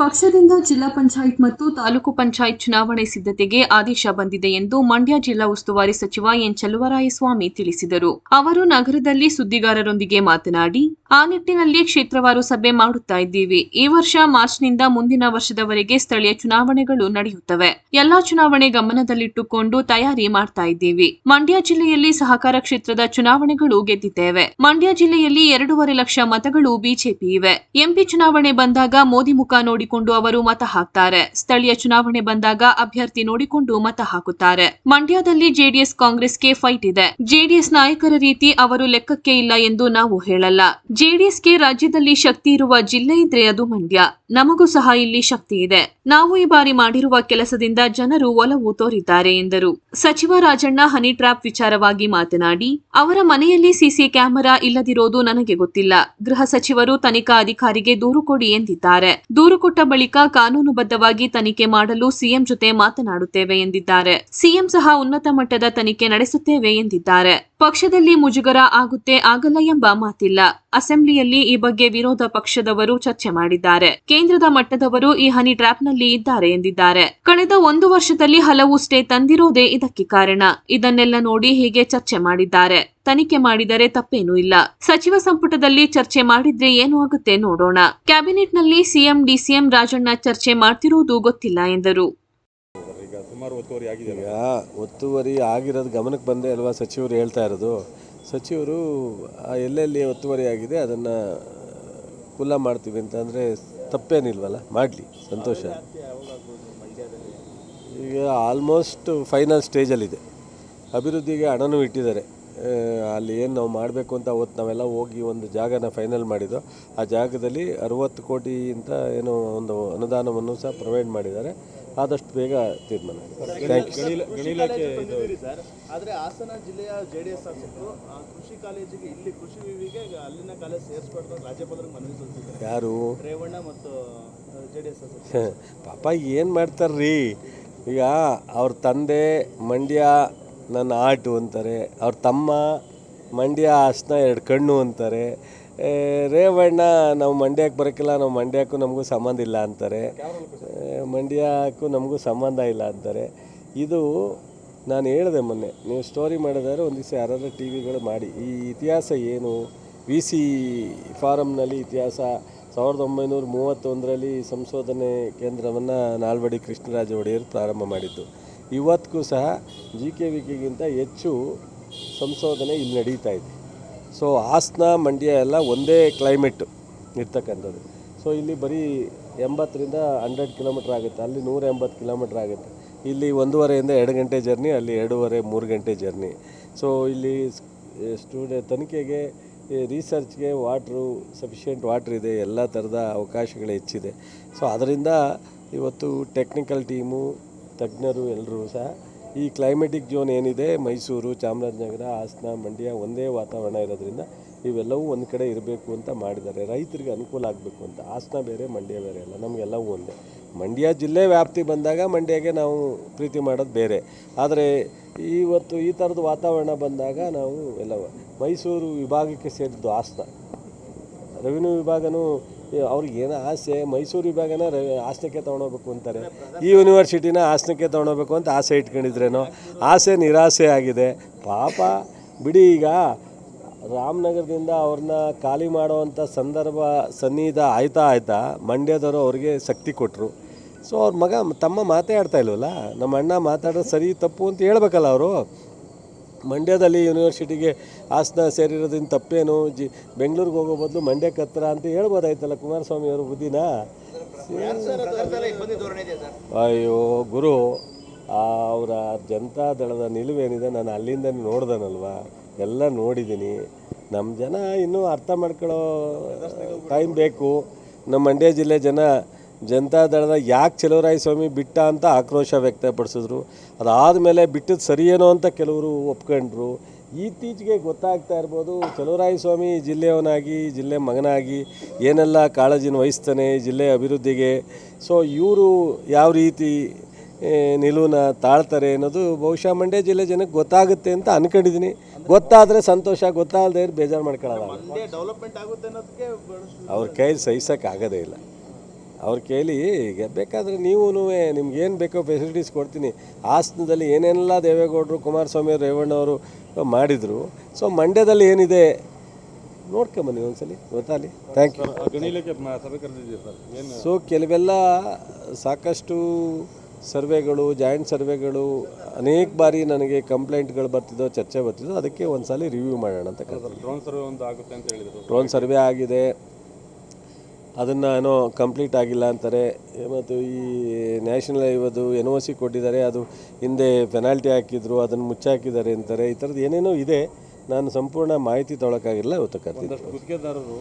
ಪಕ್ಷದಿಂದ ಜಿಲ್ಲಾ ಪಂಚಾಯತ್ ಮತ್ತು ತಾಲೂಕು ಪಂಚಾಯತ್ ಚುನಾವಣೆ ಸಿದ್ಧತೆಗೆ ಆದೇಶ ಬಂದಿದೆ ಎಂದು ಮಂಡ್ಯ ಜಿಲ್ಲಾ ಉಸ್ತುವಾರಿ ಸಚಿವ ಎನ್ ಚಲುವರಾಯಸ್ವಾಮಿ ತಿಳಿಸಿದರು. ಅವರು ನಗರದಲ್ಲಿ ಸುದ್ದಿಗಾರರೊಂದಿಗೆ ಮಾತನಾಡಿ, ಆ ನಿಟ್ಟಿನಲ್ಲಿ ಕ್ಷೇತ್ರವಾರು ಸಭೆ ಮಾಡುತ್ತಾ ಇದ್ದೀವಿ. ಈ ವರ್ಷ ಮಾರ್ಚ್ನಿಂದ ಮುಂದಿನ ವರ್ಷದವರೆಗೆ ಸ್ಥಳೀಯ ಚುನಾವಣೆಗಳು ನಡೆಯುತ್ತವೆ. ಎಲ್ಲಾ ಚುನಾವಣೆ ಗಮನದಲ್ಲಿಟ್ಟುಕೊಂಡು ತಯಾರಿ ಮಾಡ್ತಾ ಇದ್ದೀವಿ. ಮಂಡ್ಯ ಜಿಲ್ಲೆಯಲ್ಲಿ ಸಹಕಾರ ಕ್ಷೇತ್ರದ ಚುನಾವಣೆಗಳು ಗೆದ್ದಿದ್ದೇವೆ. ಮಂಡ್ಯ ಜಿಲ್ಲೆಯಲ್ಲಿ ಎರಡೂವರೆ ಲಕ್ಷ ಮತಗಳು ಬಿಜೆಪಿ ಇವೆ. ಎಂಪಿ ಚುನಾವಣೆ ಬಂದಾಗ ಮೋದಿ ಮುಖ ನೋಡಿಕೊಂಡು ಅವರು ಮತ ಹಾಕ್ತಾರೆ. ಸ್ಥಳೀಯ ಚುನಾವಣೆ ಬಂದಾಗ ಅಭ್ಯರ್ಥಿ ನೋಡಿಕೊಂಡು ಮತ ಹಾಕುತ್ತಾರೆ. ಮಂಡ್ಯದಲ್ಲಿ ಜೆಡಿಎಸ್ ಕಾಂಗ್ರೆಸ್ಗೆ ಫೈಟ್ ಇದೆ. ಜೆಡಿಎಸ್ ನಾಯಕರ ರೀತಿ ಅವರು ಲೆಕ್ಕಕ್ಕೆ ಇಲ್ಲ ಎಂದು ನಾವು ಹೇಳಲ್ಲ. ಜೆಡಿಎಸ್ಗೆ ರಾಜ್ಯದಲ್ಲಿ ಶಕ್ತಿ ಇರುವ ಜಿಲ್ಲೆ ಇದ್ರೆ ಅದು ಮಂಡ್ಯ. ನಮಗೂ ಸಹ ಇಲ್ಲಿ ಶಕ್ತಿ ಇದೆ. ನಾವು ಈ ಬಾರಿ ಮಾಡಿರುವ ಕೆಲಸದಿಂದ ಜನರು ಒಲವು ತೋರಿದ್ದಾರೆ ಎಂದರು. ಸಚಿವ ರಾಜಣ್ಣ ಹನಿ ಟ್ರಾಪ್ ವಿಚಾರವಾಗಿ ಮಾತನಾಡಿ, ಅವರ ಮನೆಯಲ್ಲಿ ಸಿಸಿ ಕ್ಯಾಮೆರಾ ಇಲ್ಲದಿರೋದು ನನಗೆ ಗೊತ್ತಿಲ್ಲ. ಗೃಹ ಸಚಿವರು ತನಿಖಾ ಅಧಿಕಾರಿಗೆ ದೂರು ಕೊಡಿ ಎಂದಿದ್ದಾರೆ. ದೂರು ಕೊಟ್ಟ ಬಳಿಕ ಕಾನೂನುಬದ್ಧವಾಗಿ ತನಿಖೆ ಮಾಡಲು ಸಿಎಂ ಜೊತೆ ಮಾತನಾಡುತ್ತೇವೆ ಎಂದಿದ್ದಾರೆ. ಸಿಎಂ ಸಹ ಉನ್ನತ ಮಟ್ಟದ ತನಿಖೆ ನಡೆಸುತ್ತೇವೆ ಎಂದಿದ್ದಾರೆ. ಪಕ್ಷದಲ್ಲಿ ಮುಜುಗರ ಆಗುತ್ತೆ, ಆಗಲ್ಲ ಎಂಬ ಮಾತಿಲ್ಲ. ಅಸೆಂಬ್ಲಿಯಲ್ಲಿ ಈ ಬಗ್ಗೆ ವಿರೋಧ ಪಕ್ಷದವರು ಚರ್ಚೆ ಮಾಡಿದ್ದಾರೆ. ಕೇಂದ್ರದ ಮಟ್ಟದವರು ಈ ಹನಿ ಟ್ರ್ಯಾಪ್ನಲ್ಲಿ ಇದ್ದಾರೆ ಎಂದಿದ್ದಾರೆ. ಕಳೆದ ಒಂದು ವರ್ಷದಲ್ಲಿ ಹಲವು ಸ್ಟೇ ತಂದಿರೋದೇ ಇದಕ್ಕೆ ಕಾರಣ. ಇದನ್ನೆಲ್ಲ ನೋಡಿ ಹೀಗೆ ಚರ್ಚೆ ಮಾಡಿದ್ದಾರೆ. ತನಿಖೆ ಮಾಡಿದರೆ ತಪ್ಪೇನೂ ಇಲ್ಲ. ಸಚಿವ ಸಂಪುಟದಲ್ಲಿ ಚರ್ಚೆ ಮಾಡಿದ್ರೆ ಏನು ಆಗುತ್ತೆ ನೋಡೋಣ. ಕ್ಯಾಬಿನೆಟ್ನಲ್ಲಿ ಸಿಎಂ, ಡಿಸಿಎಂ ರಾಜಣ್ಣ ಚರ್ಚೆ ಮಾಡ್ತಿರುವುದು ಗೊತ್ತಿಲ್ಲ ಎಂದರು. ಸುಮಾರು ಒತ್ತುವರಿ ಆಗಿದೆ ಈಗ ಒತ್ತುವರಿ ಆಗಿರೋದು ಗಮನಕ್ಕೆ ಬಂದೆ ಅಲ್ವಾ ಸಚಿವರು ಹೇಳ್ತಾ ಇರೋದು? ಸಚಿವರು ಎಲ್ಲೆಲ್ಲಿ ಒತ್ತುವರಿ ಆಗಿದೆ ಅದನ್ನು ಕುಲ್ಲ ಮಾಡ್ತೀವಿ ಅಂತಂದರೆ ತಪ್ಪೇನಿಲ್ವಲ್ಲ? ಮಾಡಲಿ, ಸಂತೋಷ. ಈಗ ಆಲ್ಮೋಸ್ಟ್ ಫೈನಲ್ ಸ್ಟೇಜಲ್ಲಿದೆ ಅಭಿವೃದ್ಧಿಗೆ ಹಣನೂ ಇಟ್ಟಿದ್ದಾರೆ. ಅಲ್ಲಿ ಏನು ನಾವು ಮಾಡಬೇಕು ಅಂತ ಅವತ್ತು ನಾವೆಲ್ಲ ಹೋಗಿ ಒಂದು ಜಾಗನ ಫೈನಲ್ ಮಾಡಿದ್ದು. ಆ ಜಾಗದಲ್ಲಿ ಅರುವತ್ತು ಕೋಟಿ ಅಂತ ಏನೋ ಒಂದು ಅನುದಾನವನ್ನು ಸಹ ಪ್ರೊವೈಡ್ ಮಾಡಿದ್ದಾರೆ. ಆದಷ್ಟು ಬೇಗ ತೀರ್ಮಾನ ಆದರೆ ಹಾಸನ ಜಿಲ್ಲೆಯ ಜೆ ಡಿ ಎಸ್ ಶಾಸಕರು ಕೃಷಿ ಕಾಲೇಜಿಗೆ ಇಲ್ಲಿ ಕೃಷಿ ವಿವಿಗೆ ಅಲ್ಲಿನ ಕಾಲೇಜ್ ಸೇರಿಸ್ಬಾರ್ದು ರಾಜ್ಯಪಾಲರಿಗೆ ಮನವಿ ಸಲ್ಲಿಸಿದ್ದಾರೆ. ಯಾರು? ರೇವಣ್ಣ ಮತ್ತು ಜೆ ಡಿ ಎಸ್ ಶಾಸಕರು ಪಾಪ ಏನು ಮಾಡ್ತಾರ್ರಿ? ಈಗ ಅವ್ರ ತಂದೆ ಮಂಡ್ಯ ನನ್ನ ಆಟು ಅಂತಾರೆ. ಅವ್ರ ತಮ್ಮ ಮಂಡ್ಯ ಹಾಸನ ಎರಡು ಕಣ್ಣು ಅಂತಾರೆ. ರೇವಣ್ಣ ನಾವು ಮಂಡ್ಯಕ್ಕೆ ಬರೋಕ್ಕಿಲ್ಲ ನಾವು ಮಂಡ್ಯಕ್ಕೂ ನಮಗೂ ಸಂಬಂಧ ಇಲ್ಲ ಅಂತಾರೆ. ಮಂಡ್ಯಕ್ಕೂ ನಮಗೂ ಸಂಬಂಧ ಇಲ್ಲ ಅಂತಾರೆ ಇದು ನಾನು ಹೇಳಿದೆ ಮೊನ್ನೆ, ನೀವು ಸ್ಟೋರಿ ಮಾಡಿದರೆ ಒಂದು ದಿವಸ ಯಾರಾದರೂ ಟಿ ವಿಗಳು ಮಾಡಿ. ಈ ಇತಿಹಾಸ ಏನು? ವಿ ಸಿ ಫಾರಮ್ನಲ್ಲಿ ಇತಿಹಾಸ ಸಾವಿರದ ಒಂಬೈನೂರ ಮೂವತ್ತೊಂದರಲ್ಲಿ ಸಂಶೋಧನೆ ಕೇಂದ್ರವನ್ನು ನಾಲ್ವಡಿ ಕೃಷ್ಣರಾಜ ಒಡೆಯರು ಪ್ರಾರಂಭ ಮಾಡಿದ್ದು. ಇವತ್ತಿಗೂ ಸಹ ಜಿ ಕೆ ವಿ ಕೆಗಿಂತ ಹೆಚ್ಚು ಸಂಶೋಧನೆ ಇಲ್ಲಿ ನಡೀತಾ ಇದೆ. ಸೊ ಹಾಸನ, ಮಂಡ್ಯ ಎಲ್ಲ ಒಂದೇ ಕ್ಲೈಮೇಟು ಇರ್ತಕ್ಕಂಥದ್ದು. ಸೊ ಇಲ್ಲಿ ಬರೀ ಎಂಬತ್ತರಿಂದ ಹಂಡ್ರೆಡ್ ಕಿಲೋಮೀಟ್ರ್ ಆಗುತ್ತೆ. ಅಲ್ಲಿ ನೂರ ಎಂಬತ್ತು ಕಿಲೋಮೀಟ್ರ್ ಆಗುತ್ತೆ. ಇಲ್ಲಿ ಒಂದೂವರೆಯಿಂದ ಎರಡು ಗಂಟೆ ಜರ್ನಿ, ಅಲ್ಲಿ ಎರಡೂವರೆ, ಮೂರು ಗಂಟೆ ಜರ್ನಿ. ಸೊ ಇಲ್ಲಿ ಸ್ಟೂಡೆ, ತನಿಖೆಗೆ ರಿಸರ್ಚ್ಗೆ ವಾಟ್ರು ಸಫಿಷಿಯೆಂಟ್ ವಾಟ್ರ್ ಇದೆ. ಎಲ್ಲ ಥರದ ಅವಕಾಶಗಳು ಹೆಚ್ಚಿದೆ. ಸೊ ಅದರಿಂದ ಇವತ್ತು ಟೆಕ್ನಿಕಲ್ ಟೀಮು ತಜ್ಞರು ಎಲ್ಲರೂ ಸಹ ಈ ಕ್ಲೈಮೆಟಿಕ್ ಝೋನ್ ಏನಿದೆ, ಮೈಸೂರು, ಚಾಮರಾಜನಗರ, ಹಾಸನ, ಮಂಡ್ಯ ಒಂದೇ ವಾತಾವರಣ ಇರೋದ್ರಿಂದ ಇವೆಲ್ಲವೂ ಒಂದು ಕಡೆ ಇರಬೇಕು ಅಂತ ಮಾಡಿದ್ದಾರೆ. ರೈತರಿಗೆ ಅನುಕೂಲ ಆಗಬೇಕು ಅಂತ. ಹಾಸನ ಬೇರೆ, ಮಂಡ್ಯ ಬೇರೆ ಅಲ್ಲ. ನಮಗೆಲ್ಲವೂ ಒಂದೇ. ಮಂಡ್ಯ ಜಿಲ್ಲೆ ವ್ಯಾಪ್ತಿ ಬಂದಾಗ ಮಂಡ್ಯಗೆ ನಾವು ಪ್ರೀತಿ ಮಾಡೋದು ಬೇರೆ. ಆದರೆ ಇವತ್ತು ಈ ಥರದ ವಾತಾವರಣ ಬಂದಾಗ ನಾವು ಎಲ್ಲ ಮೈಸೂರು ವಿಭಾಗಕ್ಕೆ ಸೇರಿದ್ದು ಹಾಸನ. ರೆವಿನ್ಯೂ ವಿಭಾಗನೂ ಅವ್ರಿಗೆ ಏನೋ ಆಸೆ, ಮೈಸೂರು ವಿಭಾಗನ ಹಾಸನಕ್ಕೆ ತೊಗೊಂಡೋಗ್ಬೇಕು ಅಂತಾರೆ. ಈ ಯೂನಿವರ್ಸಿಟಿನ ಹಾಸನಕ್ಕೆ ತೊಗೊಂಡೋಗ್ಬೇಕು ಅಂತ ಆಸೆ ಇಟ್ಕೊಂಡಿದ್ರೇನೋ. ಆಸೆ ನಿರಾಸೆ ಆಗಿದೆ. ಪಾಪ ಬಿಡಿ ಈಗ ರಾಮನಗರದಿಂದ ಅವ್ರನ್ನ ಖಾಲಿ ಮಾಡುವಂಥ ಸಂದರ್ಭ ಸನ್ನಿಧ ಆಯ್ತಾ ಆಯ್ತಾ ಮಂಡ್ಯದವರು ಅವ್ರಿಗೆ ಶಕ್ತಿ ಕೊಟ್ಟರು ಸೊ ಅವ್ರ ಮಗ ತಮ್ಮ ಮಾತೇ ಆಡ್ತಾ ಇಲ್ವಲ್ಲ ನಮ್ಮ ಅಣ್ಣ ಮಾತಾಡೋದು ಸರಿ ತಪ್ಪು ಅಂತ ಹೇಳ್ಬೇಕಲ್ಲ ಅವರು ಮಂಡ್ಯದಲ್ಲಿ ಯೂನಿವರ್ಸಿಟಿಗೆ ಹಾಸನ ಸೇರಿರೋದ್ರಿಂದ ತಪ್ಪೇನು ಜಿ ಬೆಂಗಳೂರಿಗೆ ಹೋಗೋ ಬದಲು ಮಂಡ್ಯಕ್ಕೆ ಹತ್ರ ಅಂತ ಹೇಳ್ಬೋದಾಯ್ತಲ್ಲ ಕುಮಾರಸ್ವಾಮಿ ಅವರು ಬುದ್ಧಿನ ಅಯ್ಯೋ ಗುರು ಅವರ ಜನತಾ ದಳದ ನಿಲುವೇನಿದೆ ನಾನು ಅಲ್ಲಿಂದ ನೋಡ್ದನಲ್ವಾ? ಎಲ್ಲ ನೋಡಿದ್ದೀನಿ ನಮ್ಮ ಜನ ಇನ್ನೂ ಅರ್ಥ ಮಾಡ್ಕೊಳ್ಳೋ ಟೈಮ್ ಬೇಕು. ನಮ್ಮ ಮಂಡ್ಯ ಜಿಲ್ಲೆ ಜನ ಜನತಾ ದಳದ ಯಾಕೆ ಚಲುವರಾಯ ಸ್ವಾಮಿ ಬಿಟ್ಟ ಅಂತ ಆಕ್ರೋಶ ವ್ಯಕ್ತಪಡಿಸಿದ್ರು. ಅದಾದಮೇಲೆ ಬಿಟ್ಟದ್ದು ಸರಿಯೇನೋ ಅಂತ ಕೆಲವರು ಒಪ್ಕೊಂಡ್ರು. ಇತ್ತೀಚೆಗೆ ಗೊತ್ತಾಗ್ತಾ ಇರ್ಬೋದು ಚಲುವರಾಯ ಸ್ವಾಮಿ ಜಿಲ್ಲೆಯವನಾಗಿ, ಜಿಲ್ಲೆ ಮಗನಾಗಿ, ಏನೆಲ್ಲ ಕಾಳಜಿನ ವಹಿಸ್ತಾನೆ, ಜಿಲ್ಲೆ ಅಭಿವೃದ್ಧಿಗೆ. ಸೊ ಇವರು ಯಾವ ರೀತಿ ನಿಲುವನ್ನ ತಾಳ್ತಾರೆ ಅನ್ನೋದು ಬಹುಶಃ ಮಂಡ್ಯ ಜಿಲ್ಲೆ ಜನಕ್ಕೆ ಗೊತ್ತಾಗುತ್ತೆ ಅಂತ ಅನ್ಕೊಂಡಿದ್ದೀನಿ. ಗೊತ್ತಾದರೆ ಸಂತೋಷ ಗೊತ್ತಾಗದೆ ಬೇಜಾರು ಮಾಡ್ಕೊಳ್ಳೋಲ್ಲ ಮಂಡ್ಯ ಡೆವಲಪ್ಮೆಂಟ್ ಆಗುತ್ತೆ ಅನ್ನೋದಕ್ಕೆ ಬಹಳಷ್ಟು ಅವ್ರ ಕೈಲಿ ಸಹಿಸೋಕೆ ಆಗೋದೇ ಇಲ್ಲ. ಅವ್ರು ಕೇಳಿ ಈಗ ಬೇಕಾದರೆ ನೀವು ನಿಮ್ಗೆ ಏನು ಬೇಕೋ ಫೆಸಿಲಿಟೀಸ್ ಕೊಡ್ತೀನಿ. ಹಾಸನದಲ್ಲಿ ಏನೆಲ್ಲ ದೇವೇಗೌಡರು ಕುಮಾರಸ್ವಾಮಿ ರೇವಣ್ಣವರು ಮಾಡಿದರು. ಸೊ ಮಂಡ್ಯದಲ್ಲಿ ಏನಿದೆ? ನೋಡ್ಕೊಂಬನ್ನಿ ಒಂದ್ಸಲಿ. ಗೊತ್ತಾಗಲಿ? ಥ್ಯಾಂಕ್ ಯು ಸೊ ಕೆಲವೆಲ್ಲ ಸಾಕಷ್ಟು ಸರ್ವೆಗಳು ಜಾಯಿಂಟ್ ಸರ್ವೆಗಳು ಅನೇಕ ಬಾರಿ ನನಗೆ ಕಂಪ್ಲೇಂಟ್ಗಳು ಬರ್ತಿದ್ದೋ ಚರ್ಚೆ ಬರ್ತಿದ್ದೋ ಅದಕ್ಕೆ ಒಂದ್ಸಲಿ ರಿವ್ಯೂ ಮಾಡೋಣ ಅಂತ ಡ್ರೋನ್ ಸರ್ವೆ ಒಂದು ಆಗುತ್ತೆ ಅಂತ ಹೇಳಿದರು. ಡ್ರೋನ್ ಸರ್ವೆ ಆಗಿದೆ. ಅದನ್ನು ಏನೋ ಕಂಪ್ಲೀಟ್ ಆಗಿಲ್ಲ ಅಂತಾರೆ. ಮತ್ತು ಈ ನ್ಯಾಷನಲ್ ಇವತ್ತು ಎನ್ ಒ ಸಿ ಕೊಟ್ಟಿದ್ದಾರೆ. ಅದು ಹಿಂದೆ ಪೆನಾಲ್ಟಿ ಹಾಕಿದ್ರು ಅದನ್ನು ಮುಚ್ಚಾಕಿದ್ದಾರೆ ಅಂತಾರೆ. ಈ ಥರದ್ದು ಏನೇನೋ ಇದೆ. ನಾನು ಸಂಪೂರ್ಣ ಮಾಹಿತಿ ತೊಗೊಳಕ್ಕಾಗಿಲ್ಲ ಇವತ್ತು ಕರ್ತೀನಿ ಒಂದಷ್ಟು ಗುತ್ತಿಗೆದಾರರು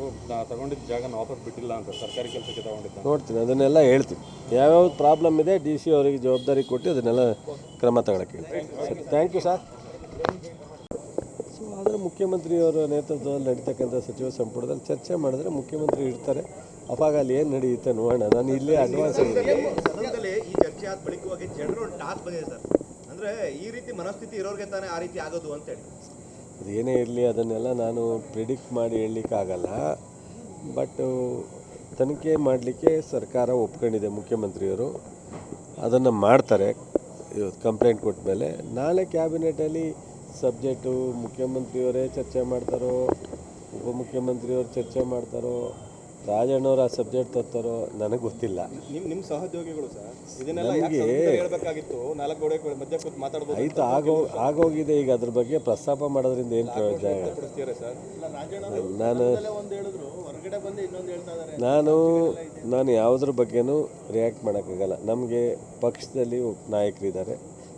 ತಗೊಂಡಿದ್ದ ಜಾಗ ವಾಪಸ್ ಬಿಟ್ಟಿಲ್ಲ ಅಂತ ಸರ್ಕಾರಿ ಕೆಲಸಕ್ಕೆ ತಗೊಂಡಿದ್ದ. ನೋಡ್ತೀನಿ ಅದನ್ನೆಲ್ಲ ಹೇಳ್ತೀನಿ. ಯಾವ್ಯಾವ ಪ್ರಾಬ್ಲಮ್ ಇದೆ ಡಿ ಸಿ ಅವರಿಗೆ ಜವಾಬ್ದಾರಿ ಕೊಟ್ಟು ಅದನ್ನೆಲ್ಲ ಕ್ರಮ ತಗೊಳಕ್ಕೆ ಹೇಳ್ತೀನಿ ಸರಿ ಥ್ಯಾಂಕ್ ಯು ಸರ್ ಸೊ ಆದರೆ ಮುಖ್ಯಮಂತ್ರಿಯವರ ನೇತೃತ್ವದಲ್ಲಿ ನಡೀತಕ್ಕಂಥ ಸಚಿವ ಸಂಪುಟದಲ್ಲಿ ಚರ್ಚೆ ಮಾಡಿದ್ರೆ ಮುಖ್ಯಮಂತ್ರಿ ಇರ್ತಾರೆ. ಅವಾಗ ಅಲ್ಲಿ ಏನು ನಡೆಯುತ್ತೆ ನೋಡೋಣ. ನಾನು ಇಲ್ಲೇ ಅಡ್ವಾನ್ಸ್ ಸದನದಲ್ಲಿ ಈ ಚರ್ಚೆ ಆದ ಬಳಿಕವಾಗಿ ಜನರು ಟಾಕ್ ಬಂದಿದೆ ಸರ್ ಅಂದ್ರೆ ಈ ರೀತಿ ಮನಸ್ಥಿತಿ ಇರೋರಿಗೆ ತಾನೇ ಆ ರೀತಿ ಆಗೋದು ಅಂತ ಹೇಳಿ. ಅದು ಏನೇ ಇರಲಿ, ಅದನ್ನೆಲ್ಲ ನಾನು ಪ್ರಿಡಿಕ್ಟ್ ಮಾಡಿ ಹೇಳಲಿಕ್ಕಾಗಲ್ಲ ಬಟ್ ತನಿಖೆ ಮಾಡಲಿಕ್ಕೆ ಸರ್ಕಾರ ಒಪ್ಕೊಂಡಿದೆ ಮುಖ್ಯಮಂತ್ರಿಯವರು. ಅದನ್ನು ಮಾಡ್ತಾರೆ ಕಂಪ್ಲೇಂಟ್ ಕೊಟ್ಟ ಮೇಲೆ. ನಾಳೆ ಕ್ಯಾಬಿನೆಟಲ್ಲಿ ಸಬ್ಜೆಕ್ಟು ಮುಖ್ಯಮಂತ್ರಿಯವರೇ ಚರ್ಚೆ ಮಾಡ್ತಾರೋ ಉಪಮುಖ್ಯಮಂತ್ರಿಯವರು ಚರ್ಚೆ ಮಾಡ್ತಾರೋ ರಾಜಣ್ಣವ್ರು ಆ ಸಬ್ಜೆಕ್ಟ್ ತರ್ತಾರೋ ನನಗೆ ಗೊತ್ತಿಲ್ಲ. ನಿಮ್ಮ ನಿಮ್ ಸಹೋದ್ಯೋಗಿಗಳು ಸರ್ ಇದನ್ನೆಲ್ಲ ನಮ್ಗೆ- ಹೇಳ್ಬೇಕಾಗಿತ್ತು? ನಾಲ್ಕು ಗೋಡೆ ಮಧ್ಯ ಕೂತ್ ಮಾತಾಡ್ಬೋದು ಆಯಿತು ಆಗೋ ಆಗೋಗಿದೆ ಈಗ ಅದ್ರ ಬಗ್ಗೆ ಪ್ರಸ್ತಾಪ ಮಾಡೋದ್ರಿಂದ ಏನು ಪ್ರಯೋಜನ? ಪಡಿಸ್ತೀರಾ ಸರ್? ನಾನು ಒಂದು ಹೇಳಿದ್ರು ಹೊರಗಡೆ ಬಂದು ಇನ್ನೊಂದು ಹೇಳ್ತಾ ಇದ್ದಾರೆ ನಾನು ನಾನು ಯಾವುದ್ರ ಬಗ್ಗೆನೂ ರಿಯಾಕ್ಟ್ ಮಾಡೋಕ್ಕಾಗಲ್ಲ. ನಮಗೆ ಪಕ್ಷದಲ್ಲಿ ನಾಯಕರಿದ್ದಾರೆ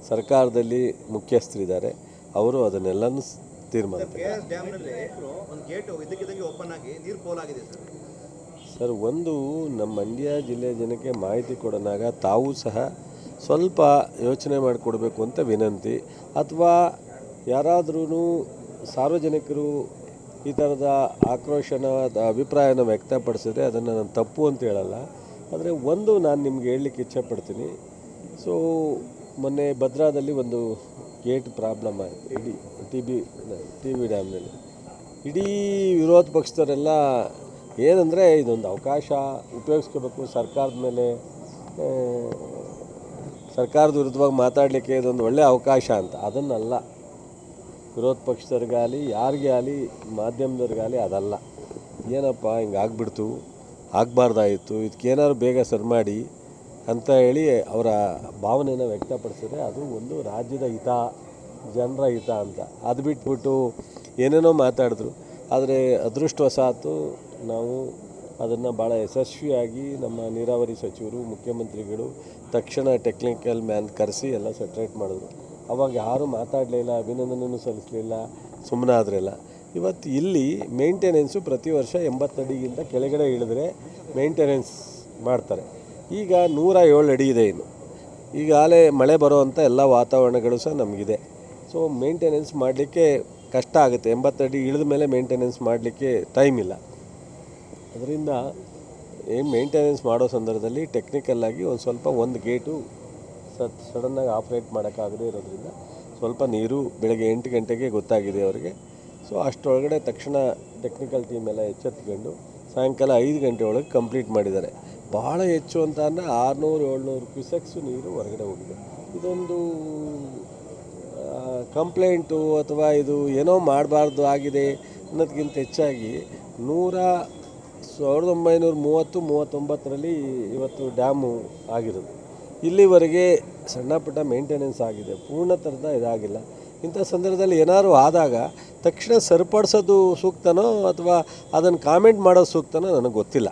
ಸರ್ಕಾರದಲ್ಲಿ ಮುಖ್ಯಸ್ಥರಿದ್ದಾರೆ ಅವರು ಅದನ್ನೆಲ್ಲನೂ ಸ್- ತೀರ್ಮಾನ ಕೆ ಎಸ್ ಡ್ಯಾಮ್ ಒಂದು ಗೇಟ್ ಇದಕ್ಕಿದ್ದಂಗೆ ಓಪನ್ ಆಗಿ ನೀರು ಪೋಲಾಗಿದೆ ಸರ್. ಸರ್, ಒಂದು ನಮ್ಮ ಮಂಡ್ಯ ಜಿಲ್ಲೆಯ ಜನಕ್ಕೆ ಮಾಹಿತಿ ಕೊಡೋನಾಗ ತಾವು ಸಹ ಸ್ವಲ್ಪ ಯೋಚನೆ ಮಾಡಿಕೊಡ್ಬೇಕು ಅಂತ ವಿನಂತಿ. ಅಥವಾ ಯಾರಾದ್ರೂ ಸಾರ್ವಜನಿಕರು ಈ ಥರದ ಆಕ್ರೋಶನ, ಅಭಿಪ್ರಾಯನ ವ್ಯಕ್ತಪಡಿಸಿದ್ರೆ ಅದನ್ನು ನಾನು ತಪ್ಪು ಅಂತ ಹೇಳಲ್ಲ. ಆದರೆ ಒಂದು ನಾನು ನಿಮ್ಗೆ ಹೇಳಲಿಕ್ಕೆ ಇಚ್ಛೆಪಡ್ತೀನಿ. ಸೊ, ಮೊನ್ನೆ ಭದ್ರಾದಲ್ಲಿ ಒಂದು ಗೇಟ್ ಪ್ರಾಬ್ಲಮ್ ಆಯಿತು. ಇಡೀ ಟಿ ಬಿ ಟಿ ಬಿ ಡ್ಯಾಮ್ನಲ್ಲಿ. ಇಡೀ ವಿರೋಧ ಪಕ್ಷದವರೆಲ್ಲ ಏನಂದರೆ ಇದೊಂದು ಅವಕಾಶ ಉಪಯೋಗಿಸ್ಕೋಬೇಕು ಸರ್ಕಾರದ ಮೇಲೆ ಸರ್ಕಾರದ ವಿರುದ್ಧವಾಗಿ ಮಾತಾಡಲಿಕ್ಕೆ ಇದೊಂದು ಒಳ್ಳೆಯ ಅವಕಾಶ ಅಂತ. ಅದನ್ನಲ್ಲ. ವಿರೋಧ ಪಕ್ಷದವ್ರಿಗಾಗಲಿ, ಯಾರಿಗೆ ಆಗಲಿ, ಮಾಧ್ಯಮದವ್ರಿಗಾಗಲಿ ಅದಲ್ಲ. ಏನಪ್ಪ, ಹಿಂಗೆ ಆಗ್ಬಿಡ್ತು, ಆಗಬಾರ್ದಾಯಿತು ಇದಕ್ಕೇನಾದ್ರು ಬೇಗ ಸರಿ ಮಾಡಿ ಅಂತ ಹೇಳಿ ಅವರ ಭಾವನೆಯನ್ನು ವ್ಯಕ್ತಪಡಿಸಿದ್ರೆ ಅದು ಒಂದು ರಾಜ್ಯದ ಹಿತ, ಜನರ ಹಿತ ಅಂತ. ಅದು ಬಿಟ್ಬಿಟ್ಟು ಏನೇನೋ ಮಾತಾಡಿದ್ರು. ಆದರೆ ಅದೃಷ್ಟವಶಾತು ನಾವು ಅದನ್ನು ಭಾಳ ಯಶಸ್ವಿಯಾಗಿ ನಮ್ಮ ನೀರಾವರಿ ಸಚಿವರು, ಮುಖ್ಯಮಂತ್ರಿಗಳು ತಕ್ಷಣ ಟೆಕ್ನಿಕಲ್ ಮ್ಯಾನ್ ಕರೆಸಿ ಎಲ್ಲ ಸೆಟ್ರೇಟ್ ಮಾಡಿದ್ರು. ಅವಾಗ ಯಾರೂ ಮಾತಾಡಲಿಲ್ಲ ಅಭಿನಂದನೆಯೂ ಸಲ್ಲಿಸಲಿಲ್ಲ ಸುಮ್ಮನೆ ಆದ್ರಿಲ್ಲ ಇವತ್ತು ಇಲ್ಲಿ ಮೇಂಟೆನೆನ್ಸು ಪ್ರತಿ ವರ್ಷ ಎಂಬತ್ತಡಿಗಿಂತ ಕೆಳಗಡೆ ಇಳಿದ್ರೆ ಮೇಂಟೆನೆನ್ಸ್ ಮಾಡ್ತಾರೆ. ಈಗ ನೂರ ಏಳು ಅಡಿ ಇದೆ ಇನ್ನು. ಈಗಾಗಲೇ ಮಳೆ ಬರುವಂಥ ಎಲ್ಲ ವಾತಾವರಣಗಳು ಸಹ ನಮಗಿದೆ. ಸೊ ಮೇಂಟೆನೆನ್ಸ್ ಮಾಡಲಿಕ್ಕೆ ಕಷ್ಟ ಆಗುತ್ತೆ. ಎಂಬತ್ತಡಿ ಇಳಿದ ಮೇಲೆ ಮೇಂಟೆನೆನ್ಸ್ ಮಾಡಲಿಕ್ಕೆ ಟೈಮ್ ಇಲ್ಲ. ಅದರಿಂದ ಏನು ಮೇಂಟೆನೆನ್ಸ್ ಮಾಡೋ ಸಂದರ್ಭದಲ್ಲಿ ಟೆಕ್ನಿಕಲ್ಲಾಗಿ ಒಂದು ಸ್ವಲ್ಪ ಒಂದು ಗೇಟು ಸತ್ ಸಡನ್ನಾಗಿ ಆಪ್ರೇಟ್ ಮಾಡೋಕ್ಕಾಗದೇ ಇರೋದ್ರಿಂದ ಸ್ವಲ್ಪ ನೀರು ಬೆಳಗ್ಗೆ ಎಂಟು ಗಂಟೆಗೆ ಗೊತ್ತಾಗಿದೆ ಅವರಿಗೆ. ಸೊ ಅಷ್ಟರೊಳಗಡೆ ತಕ್ಷಣ ಟೆಕ್ನಿಕಲ್ ಟೀಮ್ ಎಲ್ಲ ಎಚ್ಚೆತ್ಕೊಂಡು ಸಾಯಂಕಾಲ ಐದು ಗಂಟೆ ಒಳಗೆ ಕಂಪ್ಲೀಟ್ ಮಾಡಿದ್ದಾರೆ. ಭಾಳ ಹೆಚ್ಚು ಅಂತ ಅಂದರೆ ಆರುನೂರು, ಏಳ್ನೂರು ಕ್ಯೂಸೆಕ್ಸು ನೀರು ಹೊರಗಡೆ ಹೋಗಿದೆ. ಇದೊಂದು ಕಂಪ್ಲೇಂಟು ಅಥವಾ ಇದು ಏನೋ ಮಾಡಬಾರ್ದು ಆಗಿದೆ ಅನ್ನೋದಕ್ಕಿಂತ ಹೆಚ್ಚಾಗಿ ನೂರ ಸಾವಿರದ ಒಂಬೈನೂರ ಮೂವತ್ತು ಮೂವತ್ತೊಂಬತ್ತರಲ್ಲಿ ಇವತ್ತು ಡ್ಯಾಮು ಆಗಿರೋದು. ಇಲ್ಲಿವರೆಗೆ ಸಣ್ಣ ಪುಟ್ಟ ಮೇಂಟೆನೆನ್ಸ್ ಆಗಿದೆ. ಪೂರ್ಣ ಥರದ ಇದಾಗಿಲ್ಲ. ಇಂಥ ಸಂದರ್ಭದಲ್ಲಿ ಏನಾದರೂ ಆದಾಗ ತಕ್ಷಣ ಸರಿಪಡಿಸೋದು ಸೂಕ್ತನೋ ಅಥವಾ ಅದನ್ನು ಕಾಮೆಂಟ್ ಮಾಡೋದು ಸೂಕ್ತನೋ ನನಗೆ ಗೊತ್ತಿಲ್ಲ.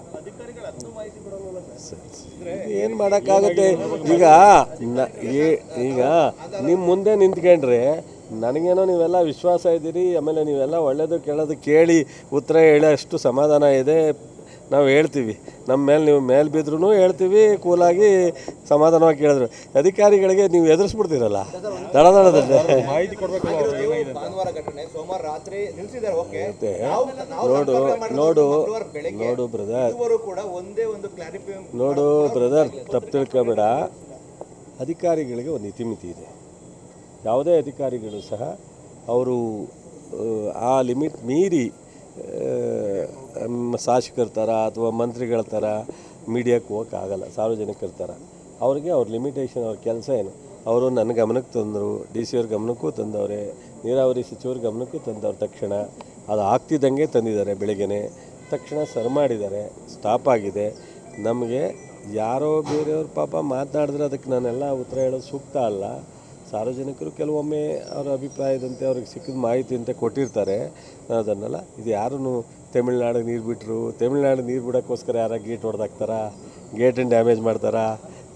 ಏನು ಮಾಡೋಕ್ಕಾಗುತ್ತೆ? ಈಗ ನ- ಏ- ಈಗ ನಿಮ್ಮ ಮುಂದೆ ನಿಂತ್ಕೊಂಡ್ರೆ ನನಗೇನೋ ನೀವೆಲ್ಲ ವಿಶ್ವಾಸ ಇದ್ದೀರಿ ಆಮೇಲೆ ನೀವೆಲ್ಲ ಒಳ್ಳೆಯದು ಕೇಳೋದು ಕೇಳಿ ಉತ್ತರ ಹೇಳೋಷ್ಟು ಸಮಾಧಾನ ಇದೆ. ನಾವು ಹೇಳ್ತೀವಿ. ನಮ್ಮ ಮೇಲೆ ನೀವು ಮೇಲೆ ಬಿದ್ರೂ ಹೇಳ್ತೀವಿ ಕೂಲಾಗಿ ಸಮಾಧಾನವಾಗಿ ಕೇಳಿದ್ರು. ಅಧಿಕಾರಿಗಳಿಗೆ ನೀವು ಎದುರಿಸ್ಬಿಡ್ತೀರಲ್ಲ? ದಡ ದಡದಲ್ಲಿ. ನೋಡು ನೋಡು ನೋಡು ಬ್ರದರ್ ಇದುವರೆಗೂ ಕೂಡ ಒಂದೇ ಒಂದು ಕ್ಲಾರಿಫೈ ನೋಡು ಬ್ರದರ್ ತಪ್ಪು ತಿಳ್ಕೊಬೇಡ. ಅಧಿಕಾರಿಗಳಿಗೆ ಒಂದು ಇತಿಮಿತಿ ಇದೆ. ಯಾವುದೇ ಅಧಿಕಾರಿಗಳು ಸಹ ಅವರು ಆ ಲಿಮಿಟ್ ಮೀರಿ ಶಾಸಕರ ಥರ ಅಥವಾ ಮಂತ್ರಿಗಳ ಥರ ಮೀಡಿಯಾಕ್ಕೆ ಹೋಗೋಕ್ಕಾಗಲ್ಲ, ಸಾರ್ವಜನಿಕರ ಥರ. ಅವ್ರಿಗೆ ಅವ್ರ ಲಿಮಿಟೇಷನ್ ಅವ್ರ ಕೆಲಸ ಏನು? ಅವರು ನನ್ನ ಗಮನಕ್ಕೆ ತಂದರು ಡಿ ಸಿ ಅವ್ರ ಗಮನಕ್ಕೂ ತಂದವ್ರೆ, ನೀರಾವರಿ ಸಚಿವರ ಗಮನಕ್ಕೂ ತಂದವ್ರು ತಕ್ಷಣ. ಅದು ಆಗ್ತಿದ್ದಂಗೆ ತಂದಿದ್ದಾರೆ ಬೆಳಗ್ಗೆ ತಕ್ಷಣ ಸರ್ ಮಾಡಿದ್ದಾರೆ ಸ್ಟಾಪ್ ಆಗಿದೆ. ನಮಗೆ ಯಾರೋ ಬೇರೆಯವ್ರ ಪಾಪ ಮಾತನಾಡಿದ್ರೆ ಅದಕ್ಕೆ ನಾನೆಲ್ಲ ಉತ್ತರ ಹೇಳೋದು ಸೂಕ್ತ ಅಲ್ಲ. ಸಾರ್ವಜನಿಕರು ಕೆಲವೊಮ್ಮೆ ಅವರ ಅಭಿಪ್ರಾಯದಂತೆ ಅವ್ರಿಗೆ ಸಿಕ್ಕಿದ ಮಾಹಿತಿ ಅಂತ ಕೊಟ್ಟಿರ್ತಾರೆ. ನಾನು ಅದನ್ನೆಲ್ಲ ಇದು ಯಾರೂ ತಮಿಳ್ನಾಡಿಗೆ ನೀರು ಬಿಟ್ಟರು ತಮಿಳ್ನಾಡು ನೀರು ಬಿಡೋಕ್ಕೋಸ್ಕರ ಯಾರ ಗೇಟ್ ಹೊಡೆದಾಕ್ತಾರ ಗೇಟನ್ನು ಡ್ಯಾಮೇಜ್ ಮಾಡ್ತಾರಾ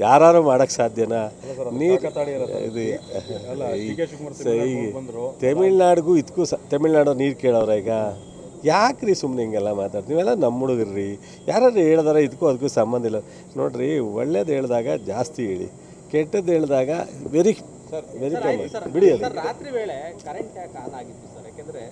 ಯಾರು ಮಾಡೋಕ್ಕೆ ಸಾಧ್ಯನಾ? ನೀರು ಇದು ಈಗ ತಮಿಳ್ನಾಡಿಗೂ ಇದಕ್ಕೂ ಸ ತಮಿಳ್ನಾಡು ನೀರು ಕೇಳೋರ ಈಗ? ಯಾಕ್ರಿ ಸುಮ್ಮನೆ ಹಿಂಗೆಲ್ಲ ಮಾತಾಡ್ತೀವಿ ನೀವೆಲ್ಲ ನಮ್ಮ ಹುಡುಗರ್ರಿ. ಯಾರು ಹೇಳ್ದಾರ? ಇದಕ್ಕೂ ಅದಕ್ಕೂ ಸಂಬಂಧ ಇಲ್ಲ. ನೋಡಿರಿ ಒಳ್ಳೇದು ಹೇಳಿದಾಗ ಜಾಸ್ತಿ ಹೇಳಿ ಕೆಟ್ಟದ್ದು ಹೇಳಿದಾಗ ವೆರಿ ವೆರಿ ಬಿಡಿ ರಾತ್ರಿ ವೇಳೆ ಕರೆಂಟ್ ಯಾಕೆ ಆನ್ ಆಗಿತ್ತು ಸರ್? ಯಾಕೆಂದ್ರೆ